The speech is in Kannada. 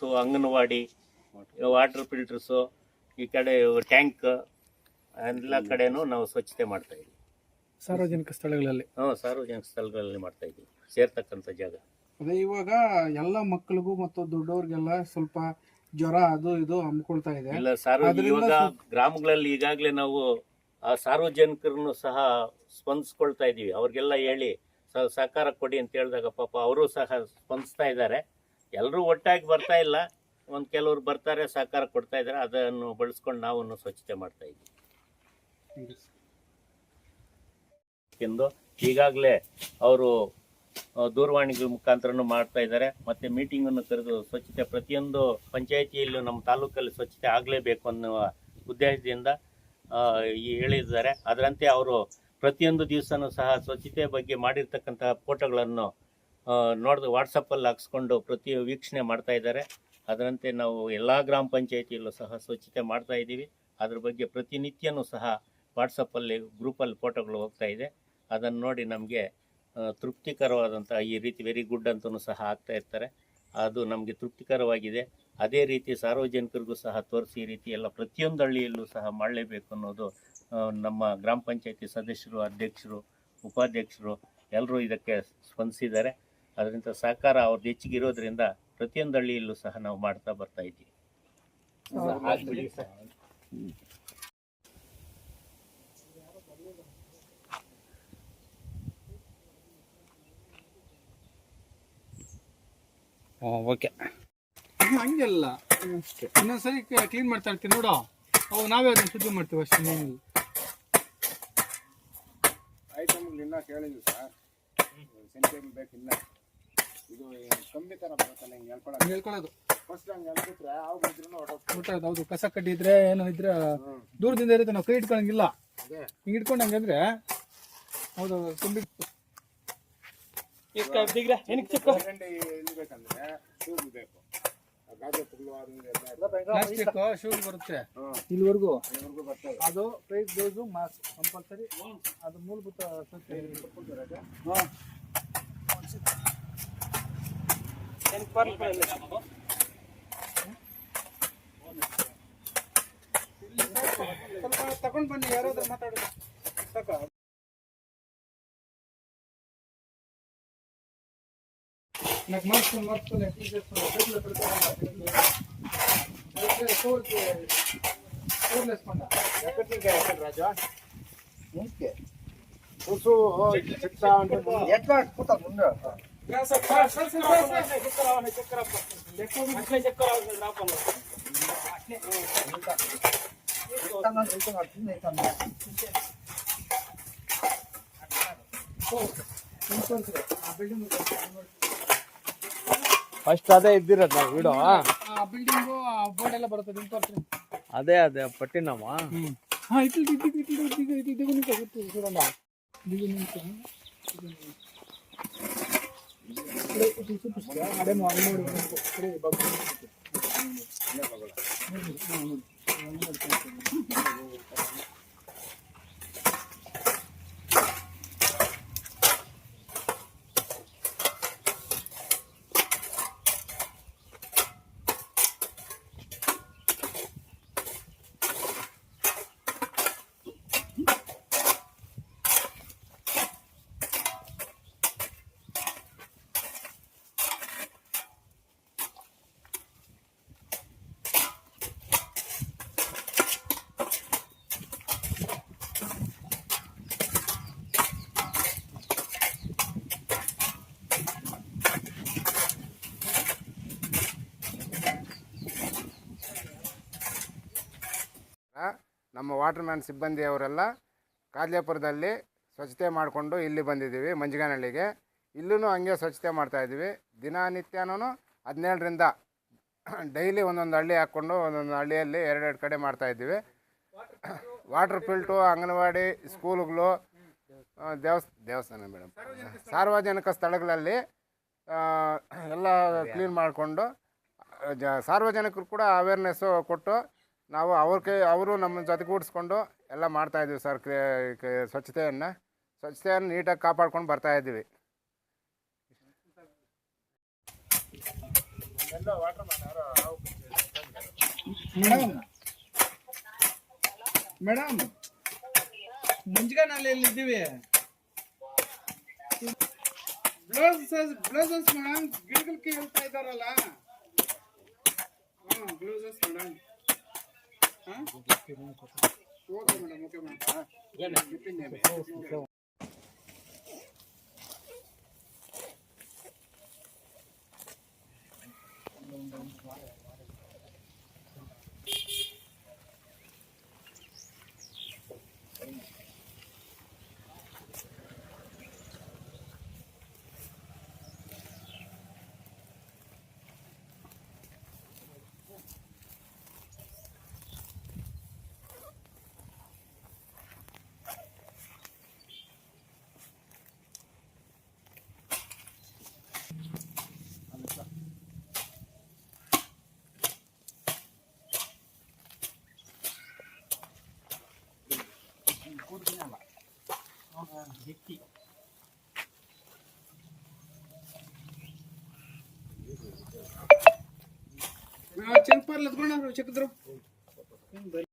ಸೊ ಅಂಗನವಾಡಿ ವಾಟರ್ ಫಿಲ್ಟರ್ಸು ಈ ಕಡೆ ಟ್ಯಾಂಕ್ ಎಲ್ಲ ಕಡೆನೂ ನಾವು ಸ್ವಚ್ಛತೆ ಮಾಡ್ತಾ ಇದ್ದೀವಿ. ಸಾರ್ವಜನಿಕ ಸ್ಥಳಗಳಲ್ಲಿ? ಹ್ಞೂ ಸಾರ್ವಜನಿಕ ಸ್ಥಳಗಳಲ್ಲಿ ಮಾಡ್ತಾ ಇದ್ದೀವಿ. ಸೇರ್ತಕ್ಕಂಥ ಜಾಗ. ಅದೇ ಇವಾಗ ಎಲ್ಲ ಮಕ್ಕಳಿಗೂ ಮತ್ತು ದೊಡ್ಡವ್ರಿಗೆಲ್ಲ ಸ್ವಲ್ಪ ಜ್ವರ ಅದು ಇದು ಹಮ್ಮಿಕೊಳ್ತಾ ಇದೆ. ಇಲ್ಲ ಸಾರ್ವಜನಿಕ ಇವಾಗ ಗ್ರಾಮಗಳಲ್ಲಿ ಈಗಾಗಲೇ ನಾವು ಆ ಸಾರ್ವಜನಿಕರನ್ನು ಸಹ ಸ್ಪಂದಿಸ್ಕೊಳ್ತಾ ಇದ್ದೀವಿ. ಅವ್ರಿಗೆಲ್ಲ ಹೇಳಿ ಸ- ಸಹಕಾರ ಕೊಡಿ ಅಂತ ಹೇಳಿದಾಗ ಪಾಪ ಅವರು ಸಹ ಸ್ಪಂದಿಸ್ತಾ ಇದ್ದಾರೆ. ಎಲ್ಲರೂ ಒಟ್ಟಾಗಿ ಬರ್ತಾ ಇಲ್ಲ. ಒಂದು ಕೆಲವರು ಬರ್ತಾರೆ, ಸಹಕಾರ ಕೊಡ್ತಾ ಇದ್ದಾರೆ. ಅದನ್ನು ಬಳಸ್ಕೊಂಡು ನಾವು ಸ್ವಚ್ಛತೆ ಮಾಡ್ತಾ ಇದ್ದೀವಿ. ಎಂದು ಈಗಾಗಲೇ ಅವರು ದೂರವಾಣಿಗಳ ಮುಖಾಂತರನು ಮಾಡ್ತಾ ಇದ್ದಾರೆ. ಮತ್ತೆ ಮೀಟಿಂಗ್ ಅನ್ನು ಕರೆದು ಸ್ವಚ್ಛತೆ ಪ್ರತಿಯೊಂದು ಪಂಚಾಯಿತಿಯಲ್ಲೂ ನಮ್ಮ ತಾಲೂಕಲ್ಲಿ ಸ್ವಚ್ಛತೆ ಆಗಲೇಬೇಕು ಅನ್ನುವ ಉದ್ದೇಶದಿಂದ ಈ ಹೇಳಿದ್ದಾರೆ. ಅದರಂತೆ ಅವರು ಪ್ರತಿಯೊಂದು ದಿವಸನೂ ಸಹ ಸ್ವಚ್ಛತೆ ಬಗ್ಗೆ ಮಾಡಿರ್ತಕ್ಕಂತಹ ಫೋಟೋಗಳನ್ನು ನೋಡಿದ ವಾಟ್ಸಪ್ಪಲ್ಲಿ ಹಾಕ್ಸ್ಕೊಂಡು ಪ್ರತಿ ವೀಕ್ಷಣೆ ಮಾಡ್ತಾ ಇದ್ದಾರೆ. ಅದರಂತೆ ನಾವು ಎಲ್ಲ ಗ್ರಾಮ ಪಂಚಾಯಿತಿಯಲ್ಲೂ ಸಹ ಸ್ವಚ್ಛತೆ ಮಾಡ್ತಾ ಇದ್ದೀವಿ. ಅದ್ರ ಬಗ್ಗೆ ಪ್ರತಿನಿತ್ಯನೂ ಸಹ ವಾಟ್ಸಪ್ಪಲ್ಲಿ ಗ್ರೂಪಲ್ಲಿ ಫೋಟೋಗಳು ಹೋಗ್ತಾ ಇದೆ. ಅದನ್ನು ನೋಡಿ ನಮಗೆ ತೃಪ್ತಿಕರವಾದಂಥ ಈ ರೀತಿ ವೆರಿ ಗುಡ್ ಅಂತಲೂ ಸಹ ಆಗ್ತಾ ಇರ್ತಾರೆ. ಅದು ನಮಗೆ ತೃಪ್ತಿಕರವಾಗಿದೆ. ಅದೇ ರೀತಿ ಸಾರ್ವಜನಿಕರಿಗೂ ಸಹ ತೋರಿಸಿ ಈ ರೀತಿ ಎಲ್ಲ ಪ್ರತಿಯೊಂದು ಹಳ್ಳಿಯಲ್ಲೂ ಸಹ ಮಾಡಲೇಬೇಕು ಅನ್ನೋದು ನಮ್ಮ ಗ್ರಾಮ ಪಂಚಾಯತಿ ಸದಸ್ಯರು, ಅಧ್ಯಕ್ಷರು, ಉಪಾಧ್ಯಕ್ಷರು ಎಲ್ಲರೂ ಇದಕ್ಕೆ ಸ್ಪಂದಿಸಿದ್ದಾರೆ. ಅದರಿಂದ ಸಹಕಾರ ಅವ್ರದ್ದು ಹೆಚ್ಚಿಗೆ ಇರೋದ್ರಿಂದ ಪ್ರತಿಯೊಂದು ಹಳ್ಳಿಯಲ್ಲೂ ಸಹ ನಾವು ಮಾಡ್ತಾ ಬರ್ತಾ ಇದ್ದೀವಿ. ಓಕೆ ಹಂಗೆಲ್ಲ. ಇನ್ನೊಂದ್ಸರಿ ಕ್ಲೀನ್ ಮಾಡ್ತಾ ಇರ್ತೀನಿ ನೋಡು. ಅವು ನಾವೇ ಅದನ್ನ ಶುದ್ಧಿ ಮಾಡ್ತೀವಿ ಅಷ್ಟೇ ಏನಿಲ್ಲ ಐಟಮ್ಗಳು ಇನ್ನೂ ಕೇಳಿದ್ವಿ ಸರ್ ಸೆಂಟೇಬಲ್ ಬೇಕು ಇನ್ನ. ಇದು ಕಮ್ಮಿ ತರ ಬರುತ್ತಲ್ಲ ಹಿಂಗೆ ಹೇಳ್ಕೊಳಕ್ಕೆ ಹೇಳ್ಕೊಳ್ಳೋದು ಫಸ್ಟ್ ಹಂಗೆ ಹೇಳ್ಬಿಟ್ರೆ ಹೌದು. ಕಸ ಕಡ್ಡಿ ಇದ್ರೆ ಏನೋ ಇದ್ರೆ ದೂರದಿಂದ ಇರುತ್ತೆ ನಾವು ಕೈ ಇಟ್ಕೊಳಂಗಿಲ್ಲ. ಅದೇ. ಹಿಂಗೆ ಇಟ್ಕೊಂಡು ಹಂಗಂದ್ರೆ ಹೌದು ತುಂಬಿ ಗಂಟೆ ಶೂಸ್ ಬೇಕು. ಗಾಜೆ ಪ್ಲಾಸ್ಟಿಕ್ ಶೂಸ್ ಬರುತ್ತೆ. ಇಲ್ಲಿವರೆಗೂ ಇಲ್ಲಿವರೆಗೂ ಅದು ಪ್ರೈಸ್ ಡೋಸು ಮಾಸ್ಕ್ ಕಂಪಲ್ಸರಿ ಅದು ಮೂಲಭೂತ ಹಾ. ಸ್ವಲ್ಪ ತಗೊಂಡ್ ಬನ್ನಿ ಯಾರಾದ್ರೂ ಮಾತಾಡೋದು ಸಾಕ నాకు మార్చుకొని మార్చుకొని ఎట్లా చేస్తున్నావు చేతులు పెడతాను కూరలు వేసుకుంటా ఎక్కడి నుంచి ఎక్కడ రాజా చూసు చెప్తా ఉంటుంది ఎట్లా కూతాం ముందు ಫಸ್ಟ್ ಅದೇ ಇದ್ದೀರ ನಾವು ವಿಡೋ ಆ ಬಿಲ್ಡಿಂಗು ಆ ಬೋರ್ಡ್ ಎಲ್ಲ ಬರುತ್ತೆ ನಿಮ್ಗೆ ಅದೇ ಅದೇ ಪಟ್ಟಿನಮ್ಮ ಹಾಂ ಇಟ್ಟು ಇದ್ದು ಇದ್ದು ಇದ್ದು ಇದ್ದು ಇದ್ದು ನಿಂತು ಗೊತ್ತು ನಿಂತು చూపిస్తా ನಮ್ಮ ವಾಟರ್ ಮ್ಯಾನ್ ಸಿಬ್ಬಂದಿಯವರೆಲ್ಲ ಕಾದ್ಲೇಪುರದಲ್ಲಿ ಸ್ವಚ್ಛತೆ ಮಾಡಿಕೊಂಡು ಇಲ್ಲಿ ಬಂದಿದ್ದೀವಿ, ಮಂಜಗಾನಹಳ್ಳಿಗೆ. ಇಲ್ಲೂ ಹಂಗೆ ಸ್ವಚ್ಛತೆ ಮಾಡ್ತಾಯಿದ್ದೀವಿ ದಿನನಿತ್ಯನೂ ಹದಿನೇಳರಿಂದ ಡೈಲಿ ಒಂದೊಂದು ಹಳ್ಳಿ ಹಾಕ್ಕೊಂಡು ಒಂದೊಂದು ಹಳ್ಳಿಯಲ್ಲಿ ಎರಡೆರಡು ಕಡೆ ಮಾಡ್ತಾಯಿದ್ದೀವಿ ವಾಟರ್ ಫಿಲ್ಟು, ಅಂಗನವಾಡಿ, ಸ್ಕೂಲುಗಳು ದೇವಸ್ ದೇವಸ್ಥಾನ ಮೇಡಮ್. ಸಾರ್ವಜನಿಕ ಸ್ಥಳಗಳಲ್ಲಿ ಎಲ್ಲ ಕ್ಲೀನ್ ಮಾಡಿಕೊಂಡು ಜ, ಸಾರ್ವಜನಿಕರು ಕೂಡ ಅವೇರ್ನೆಸ್ಸು ಕೊಟ್ಟು ನಾವು ಅವ್ರ ಕೈ, ಅವರು ನಮ್ಮ ಜೊತೆಗೂಡಿಸ್ಕೊಂಡು ಎಲ್ಲ ಮಾಡ್ತಾಯಿದ್ದೀವಿ ಸರ್ ಸ್ವಚ್ಛತೆಯನ್ನು. ಸ್ವಚ್ಛತೆಯನ್ನು ನೀಟಾಗಿ ಕಾಪಾಡ್ಕೊಂಡು ಬರ್ತಾಯಿದ್ದೀವಿ ಮೇಡಮ್ ಮೇಡಮ್, ಮುಂಜಾನಲ್ಲಿ ಇದ್ದೀವಿ ಬ್ಲೌಸಸ್ ಬ್ಲೌಸಸ್ ಮೇಡಮ್, ಗಿಡಗಳಿಗೆ ಹೇಳ್ತಾ ಇದ್ದಾರಲ್ಲ. ಹಾಂ, ಬ್ಲೌಸಸ್ ಮೇಡಮ್. ಹಾಂ ಓಕೆ ಮೇಡಮ್ ಓಕೆ ಮೇಡಮ್ శక్తి చెప్పర్లేదు కూడా